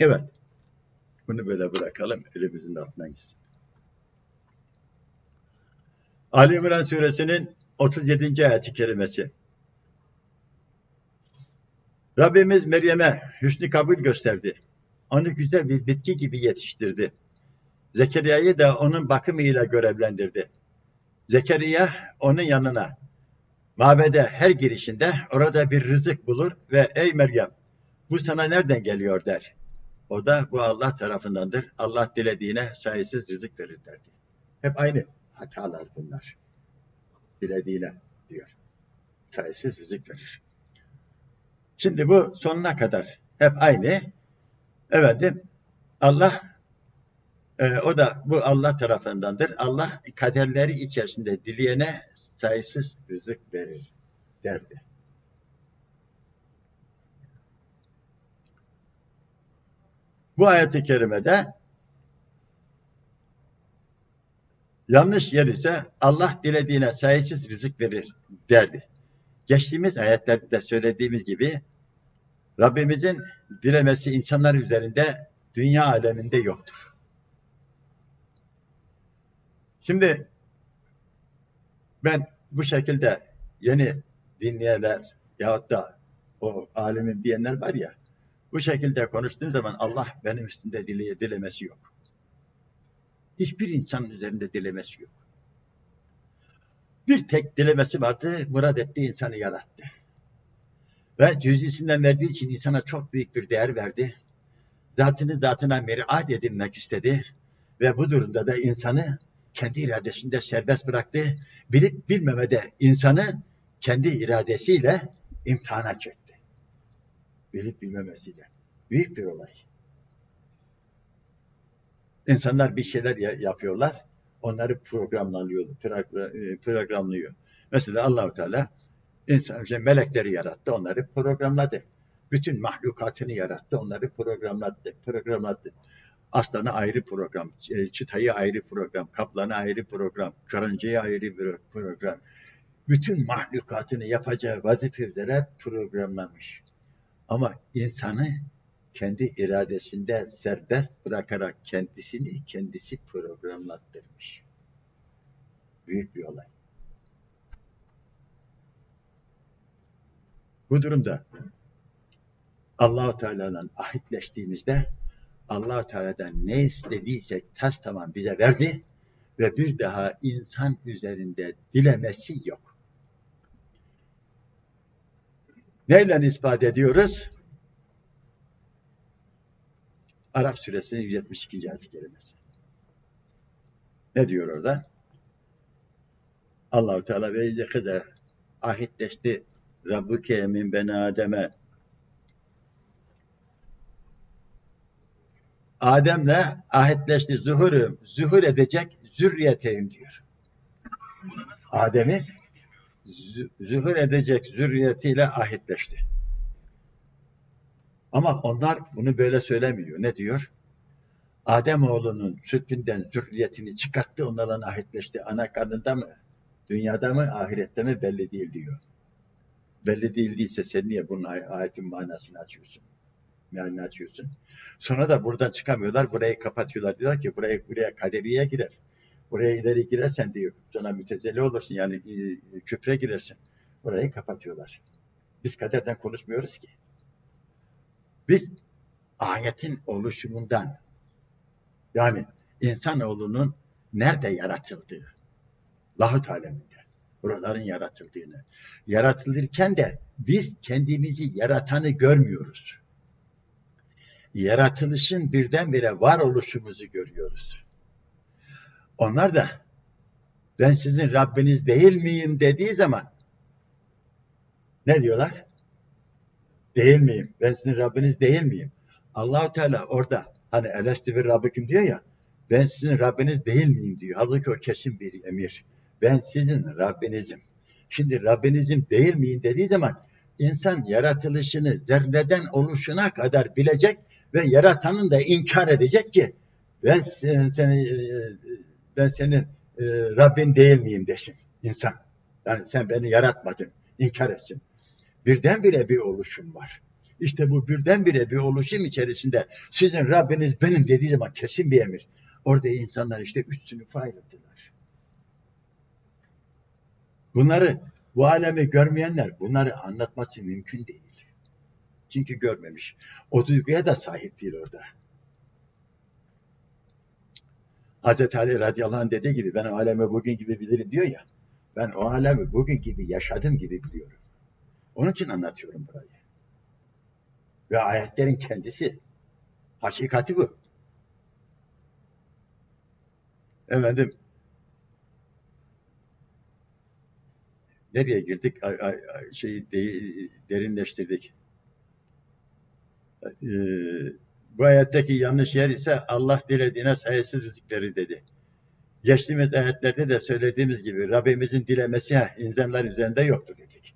Evet. Bunu böyle bırakalım. Elimizin altından gitsin. Ali İmran suresinin 37. ayet-i kerimesi. Rabbimiz Meryem'e hüsnü kabul gösterdi. Onu güzel bir bitki gibi yetiştirdi. Zekeriya'yı da onun bakımıyla görevlendirdi. Zekeriya onun yanına mabede her girişinde orada bir rızık bulur ve ey Meryem bu sana nereden geliyor der. O da bu Allah tarafındandır. Allah dilediğine sayısız rızık verir derdi. Hep aynı hatalar bunlar. Dilediğine diyor. Sayısız rızık verir. Şimdi bu sonuna kadar hep aynı. Efendim Allah e, o da bu Allah tarafındandır. Allah kaderleri içerisinde dileyene sayısız rızık verir derdi. Bu ayet-i kerimede yanlış yer ise Allah dilediğine sayısız rızık verir derdi. Geçtiğimiz ayetlerde söylediğimiz gibi Rabbimizin dilemesi insanlar üzerinde dünya aleminde yoktur. Şimdi ben bu şekilde yeni dinleyenler yahut da o alimin diyenler var ya bu şekilde konuştuğum zaman Allah benim üstümde dile, dilemesi yok. Hiçbir insanın üzerinde dilemesi yok. Bir tek dilemesi vardı, murad ettiği insanı yarattı. Ve cüzisinden verdiği için insana çok büyük bir değer verdi. Zatını zatına meriat edinmek istedi. Ve bu durumda da insanı kendi iradesinde serbest bıraktı. Bilip bilmemede insanı kendi iradesiyle imtihana çekti. Bilip bilmemesiyle. Büyük bir olay. İnsanlar bir şeyler ya- yapıyorlar. Onları programlanıyor, progra- e, programlıyor. Mesela Allahu Teala insan şey, melekleri yarattı, onları programladı. Bütün mahlukatını yarattı, onları programladı, programladı. Aslanı ayrı program, ç- çıtayı ayrı program, kaplanı ayrı program, karıncayı ayrı bir program. Bütün mahlukatını yapacağı vazife üzere programlamış. Ama insanı kendi iradesinde serbest bırakarak kendisini kendisi programlattırmış. Büyük bir olay. Bu durumda Allahu Teala'dan ahitleştiğimizde Allah Teala'dan ne istediysek tas tamam bize verdi ve bir daha insan üzerinde dilemesi yok. Neyle ispat ediyoruz? Araf suresinin 172. ayet-i kerimesi. Ne diyor orada? Allahu Teala ve yakıda ahitleşti Rabbuke min ben Adem'e Adem'le ahitleşti zuhurum, zuhur edecek zürriyeteyim diyor. Adem'i zü- zuhur edecek zürriyetiyle ahitleşti. Ama onlar bunu böyle söylemiyor. Ne diyor? Adem oğlunun sütünden zürriyetini çıkarttı, onlarla ahitleşti. Ana karnında mı, dünyada mı, ahirette mi belli değil diyor. Belli değil değilse sen niye bunun ay- ayetin manasını açıyorsun? Mealini açıyorsun. Sonra da buradan çıkamıyorlar, burayı kapatıyorlar. Diyorlar ki buraya, buraya kaderiye girer. Buraya ileri girersen diyor, sonra mütezeli olursun yani e, küfre girersin. Burayı kapatıyorlar. Biz kaderden konuşmuyoruz ki. Biz ayetin oluşumundan yani insanoğlunun nerede yaratıldığı, lahut aleminde, buraların yaratıldığını, yaratılırken de biz kendimizi yaratanı görmüyoruz. Yaratılışın birdenbire varoluşumuzu görüyoruz. Onlar da ben sizin Rabbiniz değil miyim dediği zaman ne diyorlar? Değil miyim? Ben sizin Rabbiniz değil miyim? Allahu Teala orada hani elesti bir Rabbikim diyor ya ben sizin Rabbiniz değil miyim diyor. Halbuki o kesin bir emir. Ben sizin Rabbinizim. Şimdi Rabbinizim değil miyim dediği zaman insan yaratılışını zerreden oluşuna kadar bilecek ve yaratanın da inkar edecek ki ben sen, seni e, ben senin e, Rabbin değil miyim desin insan. Yani sen beni yaratmadın. inkar etsin. Birdenbire bir oluşum var. İşte bu birdenbire bir oluşum içerisinde sizin Rabbiniz benim dediği zaman kesin bir emir. Orada insanlar işte üç sınıfa. Bunları bu alemi görmeyenler bunları anlatması mümkün değil. Çünkü görmemiş. O duyguya da sahip değil orada. Hazreti Ali radıyallahu anh dediği gibi ben o alemi bugün gibi bilirim diyor ya. Ben o alemi bugün gibi yaşadım gibi biliyorum. Onun için anlatıyorum burayı. Ve ayetlerin kendisi. Hakikati bu. Efendim nereye girdik? Ay, ay, şeyi de- derinleştirdik. Ee, bu ayetteki yanlış yer ise Allah dilediğine sayısız rızıkları dedi. Geçtiğimiz ayetlerde de söylediğimiz gibi Rabbimizin dilemesi insanlar üzerinde yoktur dedik.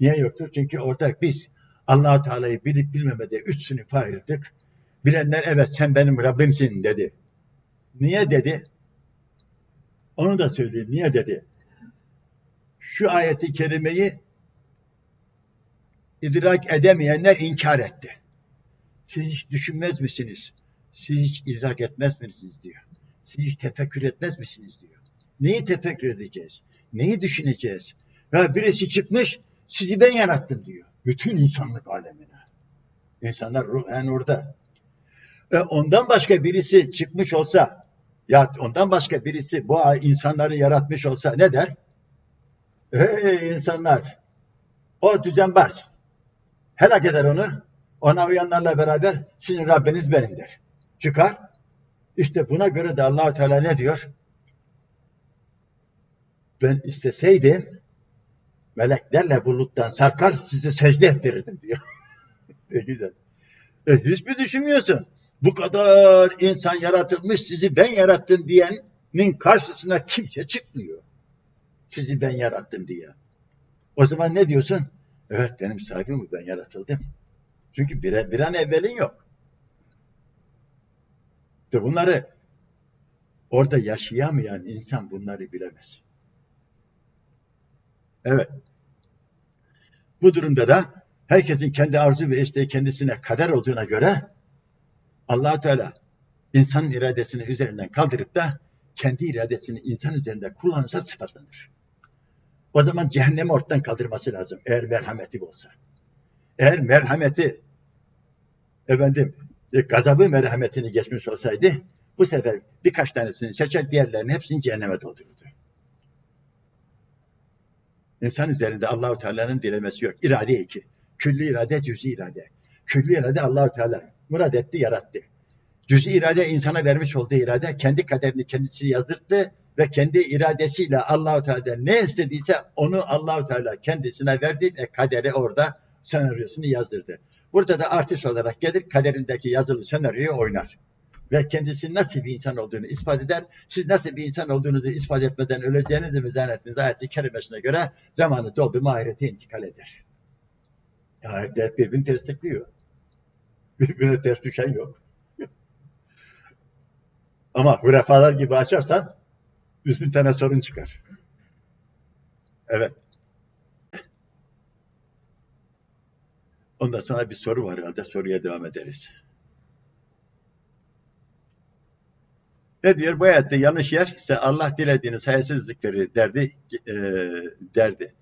Niye yoktur? Çünkü orada biz allah Teala'yı bilip bilmemede üç sınıfa ayırdık. Bilenler evet sen benim Rabbimsin dedi. Niye dedi? Onu da söyleyeyim. Niye dedi? Şu ayeti kerimeyi idrak edemeyenler inkar etti. Siz hiç düşünmez misiniz? Siz hiç idrak etmez misiniz diyor. Siz hiç tefekkür etmez misiniz diyor. Neyi tefekkür edeceğiz? Neyi düşüneceğiz? Ya birisi çıkmış, sizi ben yarattım diyor. Bütün insanlık alemine. İnsanlar ruhen orada. E ondan başka birisi çıkmış olsa, ya ondan başka birisi bu insanları yaratmış olsa ne der? Ey insanlar, o düzenbaz. Helak eder onu. Ona uyanlarla beraber sizin Rabbiniz benimdir. Çıkar. İşte buna göre de allah Teala ne diyor? Ben isteseydim meleklerle buluttan sarkar sizi secde ettirirdim diyor. e güzel. E, hiç mi düşünmüyorsun? Bu kadar insan yaratılmış sizi ben yarattım diyenin karşısına kimse çıkmıyor. Sizi ben yarattım diye. O zaman ne diyorsun? Evet benim sahibim bu ben yaratıldım. Çünkü bir, bir an evvelin yok. İşte bunları orada yaşayamayan insan bunları bilemez. Evet. Bu durumda da herkesin kendi arzu ve isteği kendisine kader olduğuna göre allah Teala insanın iradesini üzerinden kaldırıp da kendi iradesini insan üzerinde kullanırsa sıfatlanır. O zaman cehennemi ortadan kaldırması lazım eğer merhameti olsa. Eğer merhameti efendim e, gazabı merhametini geçmiş olsaydı bu sefer birkaç tanesini seçer diğerlerinin hepsini cehenneme doldururdu. İnsan üzerinde Allahu Teala'nın dilemesi yok. İrade iki. Külli irade, cüz'i irade. Külli irade Allahu Teala murad etti, yarattı. Cüz'i irade insana vermiş olduğu irade kendi kaderini kendisi yazdırdı ve kendi iradesiyle Allahu Teala ne istediyse onu Allahu Teala kendisine verdi ve kaderi orada senaryosunu yazdırdı. Burada da artist olarak gelir kaderindeki yazılı senaryoyu oynar. Ve kendisi nasıl bir insan olduğunu ispat eder. Siz nasıl bir insan olduğunuzu ispat etmeden öleceğinizi mi zannettiniz ayet-i kerimesine göre zamanı doldu mu ahirete intikal eder. Ayetler birbirini destekliyor. Birbirine ters düşen yok. Ama hurafalar gibi açarsan yüz bin tane sorun çıkar. Evet. Ondan sonra bir soru var herhalde. Soruya devam ederiz. Ne diyor? Bu ayette yanlış yer ise Allah dilediğini sayısız rızık verir derdi, e, derdi.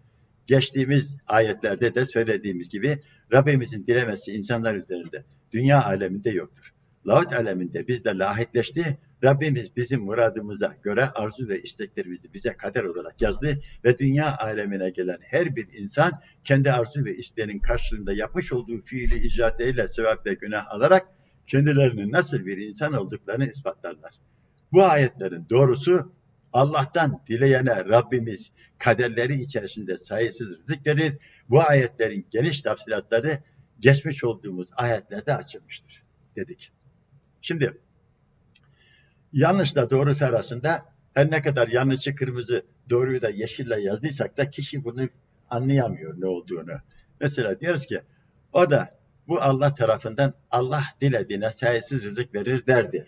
Geçtiğimiz ayetlerde de söylediğimiz gibi Rabbimizin dilemesi insanlar üzerinde, dünya aleminde yoktur. Lahut aleminde bizle lahitleşti. Rabbimiz bizim muradımıza göre arzu ve isteklerimizi bize kader olarak yazdı ve dünya alemine gelen her bir insan kendi arzu ve isteğinin karşılığında yapmış olduğu fiili icraatleriyle sevap ve günah alarak kendilerinin nasıl bir insan olduklarını ispatlarlar. Bu ayetlerin doğrusu Allah'tan dileyene Rabbimiz kaderleri içerisinde sayısız rızık verir. Bu ayetlerin geniş tafsilatları geçmiş olduğumuz ayetlerde açılmıştır dedik. Şimdi yanlışla doğrusu arasında her ne kadar yanlışı kırmızı doğruyu da yeşille yazdıysak da kişi bunu anlayamıyor ne olduğunu. Mesela diyoruz ki o da bu Allah tarafından Allah dilediğine sayısız rızık verir derdi.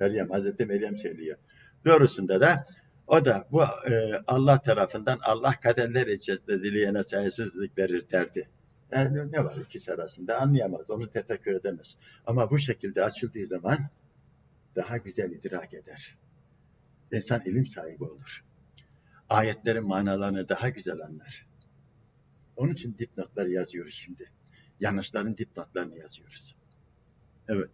Meryem, Hazreti Meryem söylüyor. Doğrusunda da o da bu e, Allah tarafından Allah kaderler içerisinde dileyene sayısız rızık verir derdi. E, ne var ikisi arasında anlayamaz, onu tefekkür edemez. Ama bu şekilde açıldığı zaman daha güzel idrak eder. İnsan ilim sahibi olur. Ayetlerin manalarını daha güzel anlar. Onun için dipnotları yazıyoruz şimdi. Yanlışların dipnotlarını yazıyoruz. Evet.